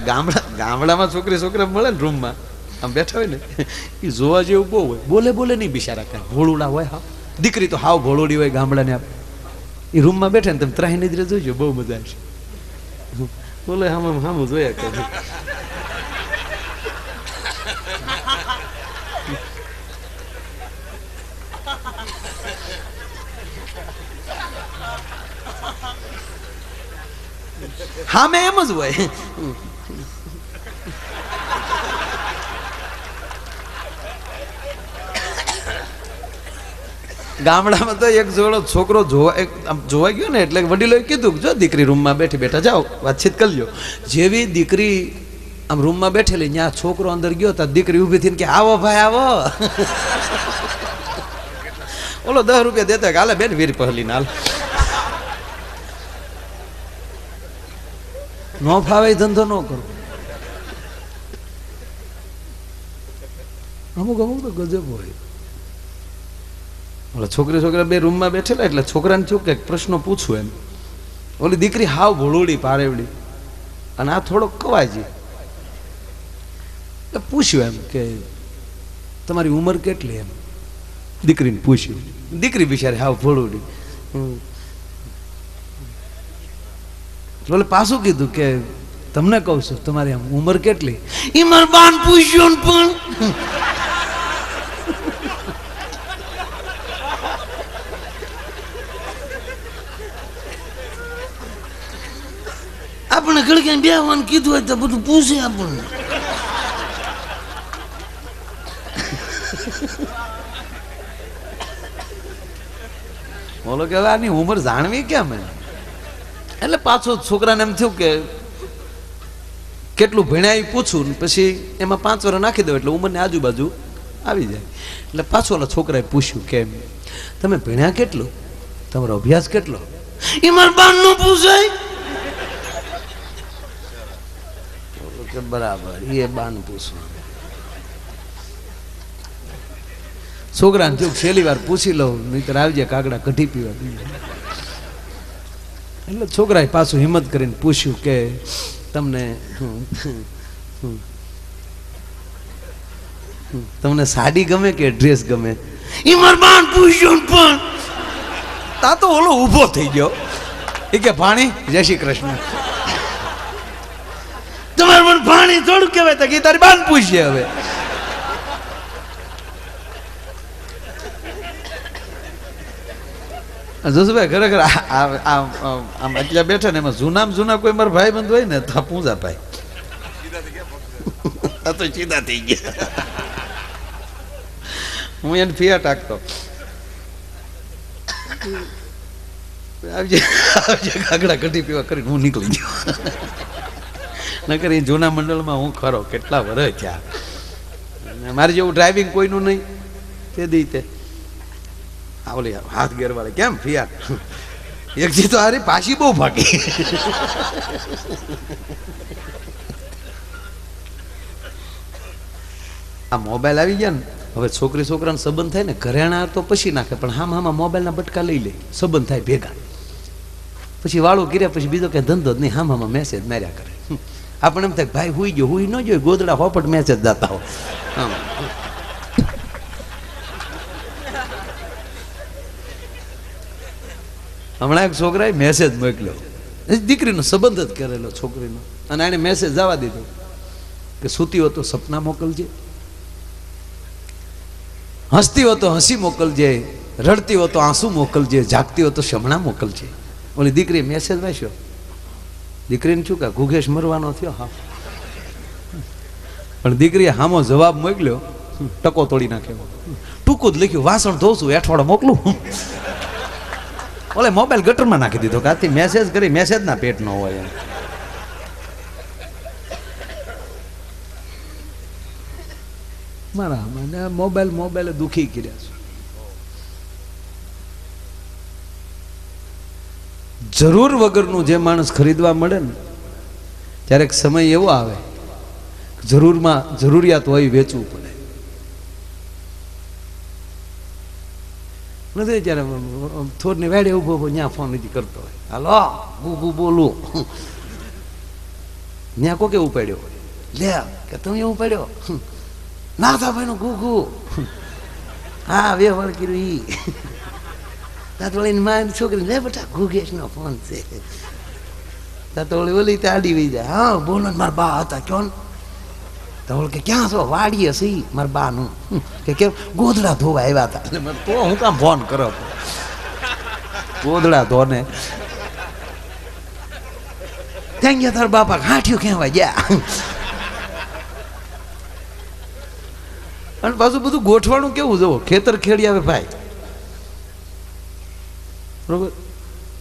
ગામડા ગામડામાં છોકરી છોકરા મળે ને રૂમમાં આમ બેઠા હોય ને, એ જોવા જેવું બહુ હોય. બોલે બોલે નહીં બિચારા કાંઈ. ભોળુડા હોય, હા. દીકરી તો હાવ ભોળોડી હોય ગામડાને આપ એ રૂમમાં બેઠા ને તમે ત્રાહી નજરે જોઈજો બહુ મજા આવશે. બોલે હામ, હામું, જોયા કરે. હામે એમ જ હોય ગામડામાં તો એક જોડો છોકરો જોવા જોવા ગયો ને એટલે વડીલોએ કીધું જો દીકરી રૂમમાં બેઠી બેઠા જાઓ, વાતચીત કરી લ્યો. જેવી દીકરી આમ રૂમમાં બેઠેલી, ત્યાં છોકરો અંદર ગયો ત્યાં દીકરી ઊભી થઈને કે, આવો ભાઈ, આવો. ઓલો દસ રૂપિયા દેતા કે, હાલે બેન, વીર પહેલી નાલ નો ફાવે ધંધો ન કરો. અમુક અમુક તો ગજબ હોય. ઓલા છોકરી છોકરા બે રૂમમાં બેઠેલા એટલે છોકરાને થયું કે પ્રશ્નો પૂછું એમ. ઓલી દીકરી હાવ ભોળોડી, પારેવડી. અને આ થોડોક કવાજી. એટલે પૂછ્યું એમ કે તમારી ઉંમર કેટલી એમ? દીકરીને પૂછ્યું. દીકરી બિચારી હાવ ભોળુડી. ઓલે પાછું કીધું કે તમને કહું છું, તમારી આમ ઉંમર કેટલી? ઈમર મારા બાન પૂછ્યું પણ. આપણે ખડકે બે વાનું કીધું હોય તો બધું પૂછે આપણને. બોલો કે આની ઉંમર જાણવી કેમ એમ? એટલે પાછો છોકરાને એમ થયું કે કેટલું ભણ્યા પૂછું ને પછી એમાં પાંચ વર્ષ નાખી દો એટલે ઉંમરની આજુબાજુ આવી જાય. એટલે પાછો ઓલા છોકરાએ પૂછ્યું કે તમે ભણ્યા કેટલું? તમારો અભ્યાસ કેટલો? એ મારા બાનનું પૂછાય બરાબર, એ બાન પૂછવું છોકરાને થયું છેલ્લી વાર પૂછી લઉં નહીં આવી જાય કાગડા કઢી પીવા એટલે છોકરાએ પાછું હિંમત કરીને પૂછ્યું કે તમને તમને સાડી ગમે કે ડ્રેસ ગમે? ઇમરબાન માર પૂછ્યું પણ. તા તો ઓલો ઊભો થઈ ગયો. એ કે, ભાણી, જય શ્રી કૃષ્ણ. તમારે પણ ભાણી થોડું કહેવાય તો કે તારી બાન પૂછીએ હવે. જોશુભાઈ ખરેખર આમ એટલા બેઠા ને એમાં જૂનામાં જૂના કોઈ મારા ભાઈ બંધ હોય ને તો પૂજા ભાઈ આ તો સીધા થઈ ગયા. હું એને ફિયા ટાકતો આવજે આવજે કાગડા કઢી પીવા કરી હું નીકળી ગયો. નકર એ જૂના મંડળમાં હું ખરો, કેટલા વર્ષ થયા. મારે જેવું ડ્રાઇવિંગ કોઈનું નહીં. તે દીતે આ ઓલી હાથ ગેરવાળે કેમ? ફિયાર. એકજી તો અરે પાછી બહુ ભાગી. આ મોબાઈલ આવી ગયા ને, હવે છોકરી છોકરાનો સંબંધ થાય ને, ઘરેણા તો પછી નાખે, પણ હામ હામાં મોબાઈલના બટકા લઈ લે, સંબંધ થાય ભેગા. પછી વાળો કર્યા, પછી બીજો કે ધંધો જ નહીં, હામ હામાં મેસેજ માર્યા કરે. આપણે એમ થાય ભાઈ હુઈ ગયો, હુઈ ન જોઈ ગોદડા હોપટ મેસેજ દાતા હો હમણાં એક છોકરાએ મેસેજ મોકલ્યો. દીકરીનો સંબંધ જ કરેલો છોકરીનો. અને એણે મેસેજ જવા દીધો કે સૂતી હો સપના મોકલજે હસતી હો હસી મોકલજે રડતી હો આંસુ મોકલજે જાગતી હો શમણા મોકલજે. ઓલી દીકરી મેસેજ વાંચ્યો. દીકરીને શું કે ઘુઘેશ મરવાનો થયો, હા. પણ દીકરીએ હામો જવાબ મોકલ્યો, ટકો તોડી નાખ્યો ટૂંકું જ લખ્યું, વાસણ ધોઉં છું અઠવાડો મોકલું. ઓલે મોબાઈલ ગટરમાં નાખી દીધો કાથી મેસેજ કરી મેસેજ ના પેટ નો હોય મારા મને મોબાઈલ મોબાઈલ દુખી કર્યા છે. જરૂર વગરનું જે માણસ ખરીદવા મળે ને, ત્યારે એક સમય એવો આવે, જરૂરમાં જરૂરિયાત હોય વેચવું પડે. નથી ત્યારે થોડને વેડે ઊભો ઊભો ત્યાં ફોન હજી કરતો હોય. હાલો બુ બુ બોલું? ત્યાં કોકે ઉપાડ્યો લે, કે તમે ઉપાડ્યો. ના થા ભાઈનું ઘૂઘુ. હા, વ્યવહાર કર્યું ઈ. તાત વળીને માં છોકરી લે બેટા, ઘૂઘેશનો ફોન છે. તાત વળી ઓલી તે આડી વઈ જાય. હા, બોલો ને, મારા બા હતા, ક્યો ને? તો કે, ક્યાં છો? વાડીએ સી મારા બાનું. કે, કેમ? ગોદડા ધોવા આવ્યા હતા. તો હું કામ ફોન કરો ગોદડા ધોને. ત્યાં ગયા તાર બાપા ગાંઠિયું કહેવાય ગયા. અને પાછું બધું ગોઠવાનું કેવું જુઓ, ખેતર ખેડી આવે ભાઈ. બરોબર?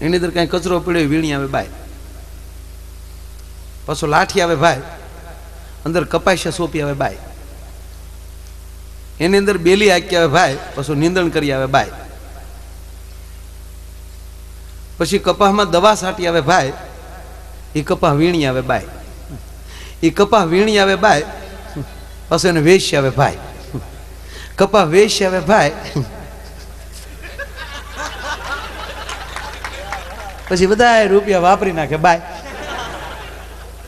એની અંદર કાંઈ કચરો પડ્યો વીણી આવે ભાઈ પાછો લાઠી આવે ભાઈ. અંદર કપાસિયા સોંપી આવે બાય. એની અંદર બેલી આંકી આવે ભાઈ, પછી નીંદણ કરી આવે ભાઈ પછી કપાહમાં દવા છાંટી આવે ભાઈ, એ કપાહ વીણી આવે બાય. એ કપાહ વીણી આવે બાય, પછી એને વેશ્ય આવે ભાઈ. કપાહ વેશ્ય આવે ભાઈ, પછી બધા રૂપિયા વાપરી નાખે બાય.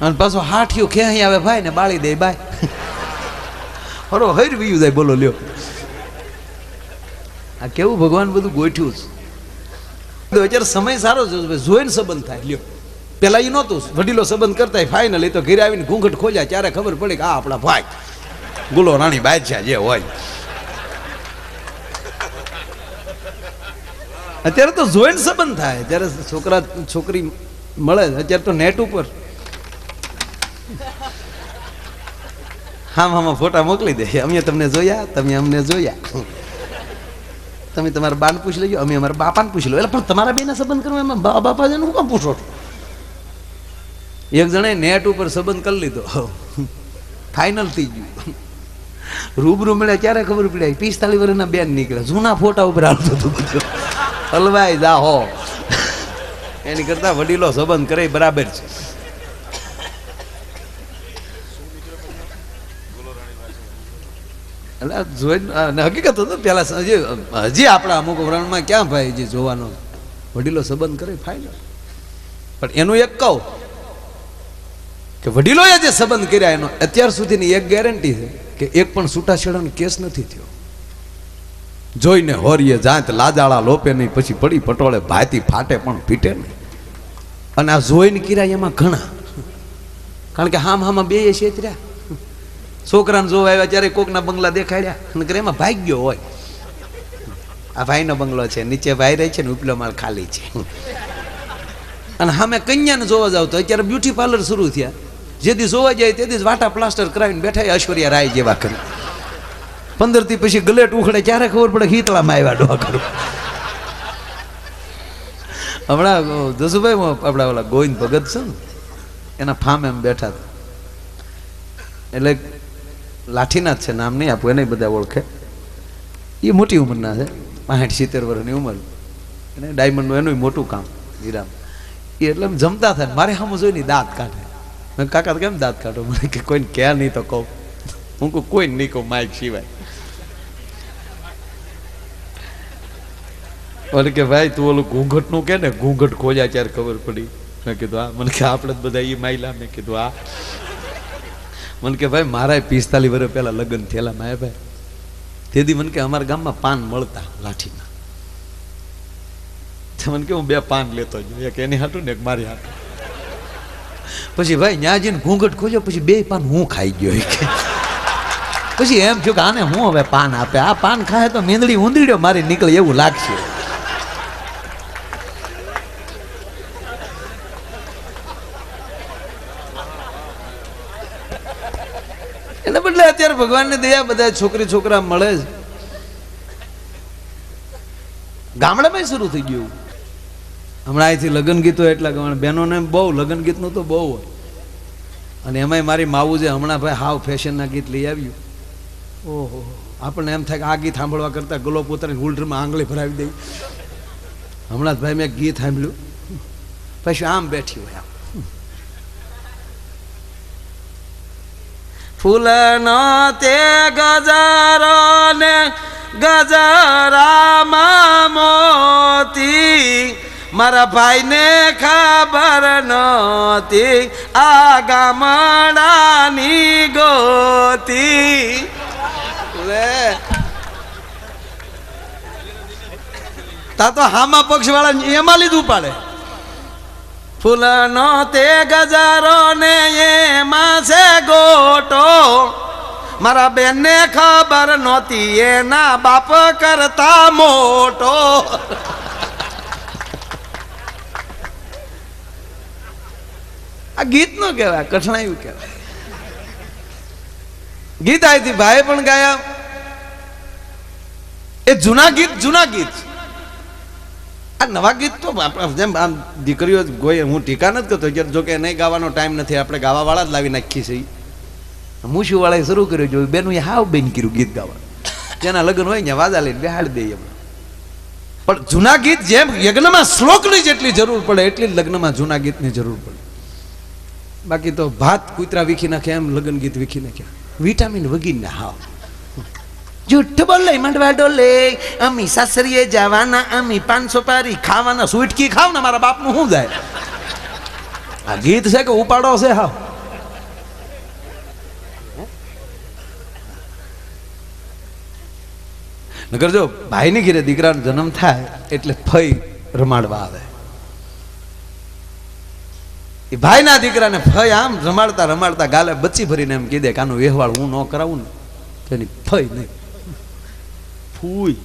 અને પાછો હાઠિયું ખેહી આવે, ભાઈ ને બાળી દે ભાઈ હરો, હૈર બીયું જાય, બોલો, લ્યો. આ કેવું ભગવાન બધું ગોઠ્યું છે? અત્યારે સમય સારો છે જોઈને સંબંધ થાય, લ્યો. પેલા એ નહોતું, વડીલો સંબંધ કરતા ફાઇનલ એ તો ઘરે આવીને ઘૂંઘટ ખોલ્યા, ત્યારે ખબર પડી કે આ આપણા ભાઈ. ગુલો રાણી બાદશાહ જે હોય. અત્યારે તો જોઈને સંબંધ થાય ત્યારે છોકરા, છોકરી મળે, અત્યારે તો નેટ ઉપર. હા આમાં ફોટા મોકલી દે. અમે તમને જોયા, તમે અમને જોયા. તમે તમારા બાન પૂછી લેજો, અમે અમારા બાપાને પૂછી લો એટલે પણ તમારા બેના સંબંધ કરવા એમાં બા બાપા છે હું કામ પૂછો? એક જણે નેટ ઉપર સંબંધ કરી લીધો. ફાઇનલ થઈ ગયું. રૂબરૂ મળ્યા ક્યારે ખબર પડી પિસ્તાલીસ વર્ષના બેન નીકળ્યા. જૂના ફોટા ઉપર હાલતું હતું બધું. હલવાઈ જા હો એની કરતા વડીલો સંબંધ કરે બરાબર છે. એટલે અને હકીકત હતો પેલા હજી આપણા અમુક વ્રણમાં ક્યાં ભાઈ જે જોવાનો વડીલો સંબંધ કરે ફાઇનલ પણ એનું એક કહું કે વડીલોએ જે સંબંધ કર્યા, એનો અત્યાર સુધીની એક ગેરંટી છે કે એક પણ છૂટાછેડાનો કેસ નથી થયો. જોઈને હોરીએ જાત લાજાળા લોપે નહીં, પછી પડી પટોળે, ભાતી ફાટે પણ પીટે નહીં. અને આ જોઈને કર્યા એમાં ઘણા. કારણ કે હામ હામાં બે છેતર્યા છોકરાને જોવા આવ્યા ત્યારે કોકના બંગલા દેખાડ્યા. અને કરે એમાં ભાગ્યો હોય. આ ભાઈનો બંગલો છે, નીચે ભાઈ રહે છે ને ઉપલો માળ ખાલી છે. અને સામે કન્યાને જોવા જાવ તો અત્યારે બ્યુટી પાર્લર શરૂ થયા. જેથી જોવા જાય તેથી જ વાટા પ્લાસ્ટર કરાવીને બેઠા ઐશ્વર્યા રાય જેવા કરી પંદરથી પછી ગલેટ ઉખડે, ક્યારે ખબર પડે હિતળામાં આવ્યા ડોકર હમણાં જસુભાઈ આપણા ઓલા ગોવિંદ ભગત છે ને, એના ફામ એમ બેઠા એટલે લાઠીનાથ છે, નામ નહીં આપવું એને બધા ઓળખે. એ મોટી ઉંમરના છે પાંઠ સિત્તેર વર્ષની ઉંમર. અને ડાયમંડનું એનું મોટું કામ, હીરામ. એ એટલે જમતા થાય મારે સામું જોઈને દાંત કાઢે. મેં કાકા, કેમ દાંત કાઢો? મને કે, કોઈને કહે નહીં તો કહું. હું કહું કોઈ નહીં કહું, માઇક સિવાય. મને કે, ભાઈ, તું ઓલું ઘૂંઘટનું કે ને? ઘૂંઘટ ખોજા ત્યારે ખબર પડી. મેં કીધું આ મને કે, આપણે બધા એ માયલા. મેં કીધું, હા. મને કે, ભાઈ મારા પિસ્તાલીસ વર્ષ પહેલાં લગ્ન થયેલા માયા ભાઈ. તેથી મને કે, અમારા ગામમાં પાન મળતા લાઠીના. મને કે, હું બે પાન લેતો જ એક એની હાટું ને એક મારી હાટું. પછી, ભાઈ, ત્યાં જઈને ઘૂંઘટ ખોજો, પછી બે પાન હું ખાઈ ગયો. પછી એમ થયું કે, આને હું હવે પાન આપે? આ પાન ખાય તો મેંદડી ઊંધડીઓ મારી નીકળે એવું લાગશે એના બદલે અત્યારે ભગવાનની દયા બધા છોકરી છોકરા મળે જ. ગામડામાં શરૂ થઈ ગયું હમણાં અહીંથી લગ્ન ગીતો એટલા ગમે બહેનોને બહુ લગ્ન ગીતનું તો બહુ હોય. અને એમાંય મારી માવું છે હમણાં ભાઈ હાવ ફેશનના ગીત લઈ આવ્યું. ઓહો. આપણને એમ થાય કે આ ગીત સાંભળવા કરતાં ગલો પોતાની હુલરમાં આંગળી ભરાવી દઈ. હમણાં જ ભાઈ મેં ગીત સાંભળ્યું. પછી આમ બેઠી હોય આમ? ફૂલનો તે ગજારો ને ગજરામાં મોતી. મારા ભાઈને ખબર નહોતી આ ગામડાની ગોતી. તા તો હામા પક્ષ વાળા એમાં લીધું પાડે ફૂલનો તે ગજારો ને એમાં છે ગોટો. મારા બેનને ખબર નહોતી, એના બાપ કરતા મોટો. આ ગીત નો કહેવાય, કઠણાયું કહેવાય. ગીત આવી ભાઈ પણ ગાયા. એ જૂના ગીત જૂના ગીત. નવા ગીત તો જેમ આમ દીકરીઓ ગોય હું ટીકા નથી કરતો. અત્યારે જો કે નહીં ગાવાનો ટાઈમ નથી. આપણે ગાવાવાળા જ લાવી નાખી છે મૂછીવાળાએ શરૂ કર્યું જોયું બેનું એ હાવ બેન કર્યું ગીત ગાવા જેના લગ્ન હોય ને વાદા લઈને બેહાડી દઈએ એમ. પણ જૂના ગીત જેમ યજ્ઞમાં શ્લોકની જેટલી જરૂર પડે, એટલી જ લગ્નમાં જૂના ગીતની જરૂર પડે. બાકી તો ભાત કૂતરા વીખી નાખે, એમ લગ્ન ગીત વીખી નાખ્યા. વિટામિન વગીને હાવ. જુઠ્ઠ બોલે, મંડવા ડોલે. અમી સાસરીએ જવાના, અમી પાંચસો પારી ખાવાના સુટકી ખાવ ને મારા બાપનું શું જાય? આ ગીત છે કે ઉપાડો છે હાવ? નકર જો ભાઈની ઘીરે દીકરાનો જન્મ થાય એટલે ફઈ રમાડવા આવે. એ ભાઈના દીકરાને ફઈ આમ રમાડતા રમાડતા ગાલે બચી ભરીને એમ કીધે કે આનો વ્યવહાર હું ન કરાવું ને તેની ફઈ નહીં. ફૂઈ.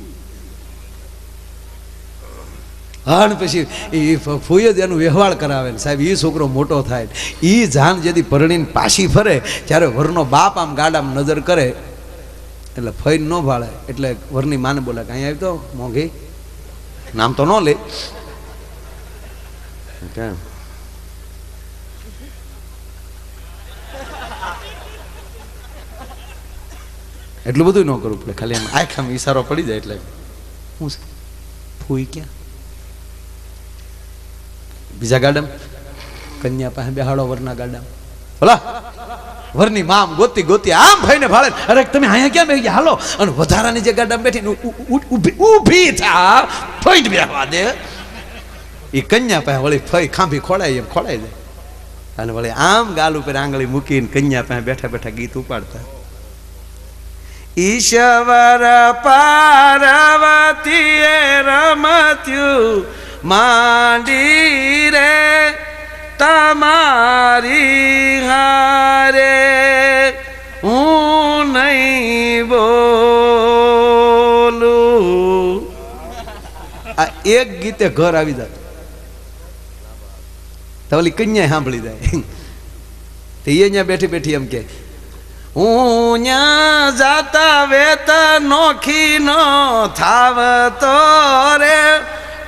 હા પછી એ ફૂઈ જ એનું વ્યવહાર કરાવે ને. સાહેબ એ છોકરો મોટો થાય. એ જાન જેથી પરણીને પાછી ફરે જ્યારે વરનો બાપ આમ ગાડામાં નજર કરે, એટલે ફઈ ન ભાળે. એટલે વરની માને બોલે કે અહીંયા આવી તો મોંઘી. નામ તો ન લે. કેમ એટલું બધું ન કરવું પડે. ખાલી એમ આખામ ઈશારો પડી જાય એટલે. શું છે? ફૂઈ ક્યાં? બીજા ગાડામ? કન્યા પાસે બેહાડો વરના ગાડામ. બોલા વરની મામ ગોતી ગોતી આમ ભાઈને ભાળે. અરે તમે અહીંયા ક્યાં બેસી ગયા? હાલો. અને વધારાની જે ગાડામાં બેઠી ઊભી ઊભી થા. ફઈને બેહવા દે. એ કન્યા પાસે વળી ફઈ ખાંભી ખોડાય એમ ખોડાઈ જાય અને વળી આમ ગાલ ઉપર આંગળી મૂકીને કન્યા પાસે બેઠા બેઠા ગીત ઉપાડતા. ઈશ્વર પાર્વતીએ રમત્યું, માંડી રે તમારી હારે. હું નહીં બોલું. આ એક ગીતે ઘર આવી જાય તો ઓલી કન્યા સાંભળી જાય. તો અહીંયા બેઠી બેઠી એમ કે હું જાતા વેત નોખી નો થાવ તો રે.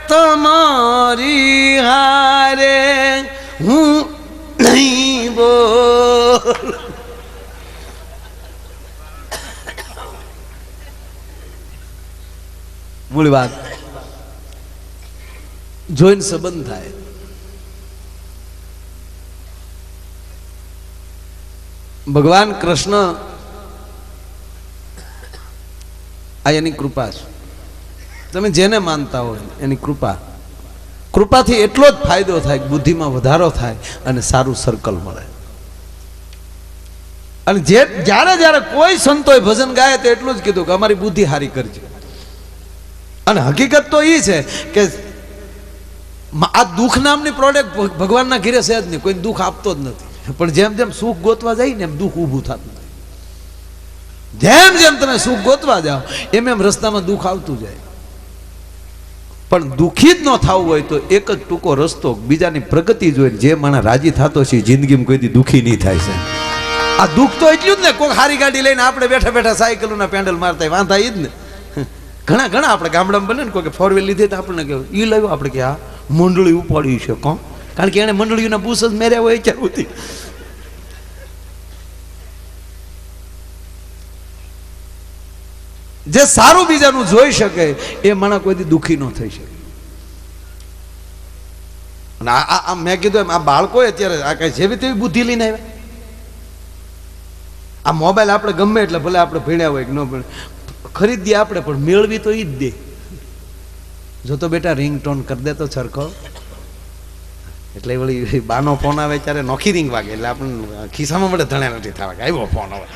તમારી હારે હું નહીં બોલ. મૂળ વાત. જોઈને સંબંધ થાય. ભગવાન કૃષ્ણ આ એની કૃપા છે. તમે જેને માનતા હોય એની કૃપા. કૃપાથી એટલો જ ફાયદો થાય બુદ્ધિમાં વધારો થાય અને સારું સર્કલ મળે. અને જે જ્યારે જ્યારે કોઈ સંતોએ ભજન ગાય તો એટલું જ કીધું કે અમારી બુદ્ધિ હારી કરજો. અને હકીકત તો એ છે કે આ દુઃખ નામની પ્રોડક્ટ ભગવાનના ઘીરે છે જ નહીં. કોઈ દુઃખ આપતો જ નથી. પણ જેમ જેમ સુખ ગોતવા જાય ને એમ દુઃખ ઊભું થતું જાય. જેમ જેમ તમે સુખ ગોતવા જાઓ, એમ એમ રસ્તામાં દુઃખ આવતું જાય. પણ દુઃખી જ ન થવું હોય તો એક જ ટૂંકો રસ્તો બીજાની પ્રગતિ જોઈને જે માણસ રાજી થતો છે જિંદગીમાં કોઈથી દુઃખી નહીં થાય છે આ દુઃખ તો એટલું જ ને કોઈ હારી ગાડી લઈને આપણે બેઠા બેઠા સાયકલોના પેન્ડલ મારતા વાંધા એ જ ને. ઘણા ઘણા આપણે ગામડામાં બને ને કોઈ ફોર વ્હીલ લીધી તો આપણને કહ્યું એ લાવ્યું આપણે કે આ મંડળી ઉપાડી છે, કોણ? કારણ કે એને મંડળીઓના બૂસ જ મેર્યા હોય ક્યાં સુધી. જે સારું બીજાનું જોઈ શકે, એ માણસ કોઈથી દુઃખી ન થઈ શકે. અને આ આ- મેં કીધું એમ, આ બાળકો અત્યારે આ કઈ જેવી તેવી બુદ્ધિ લઈને આવ્યા? આ મોબાઈલ આપણે ગમે એટલે ભલે આપણે ભણ્યા હોય કે ન ભણે ખરીદીએ આપણે, પણ મેળવી તો ઈ જ દે. જો તો બેટા રિંગટોન કરી દે તો સરખો. એટલે વળી બાનો ફોન આવે ત્યારે નોખી રીંગ વાગે એટલે આપણને ખિસ્સામાં મળે ધણ્યા નથી થવા કે, આવ્યો ફોન હવે.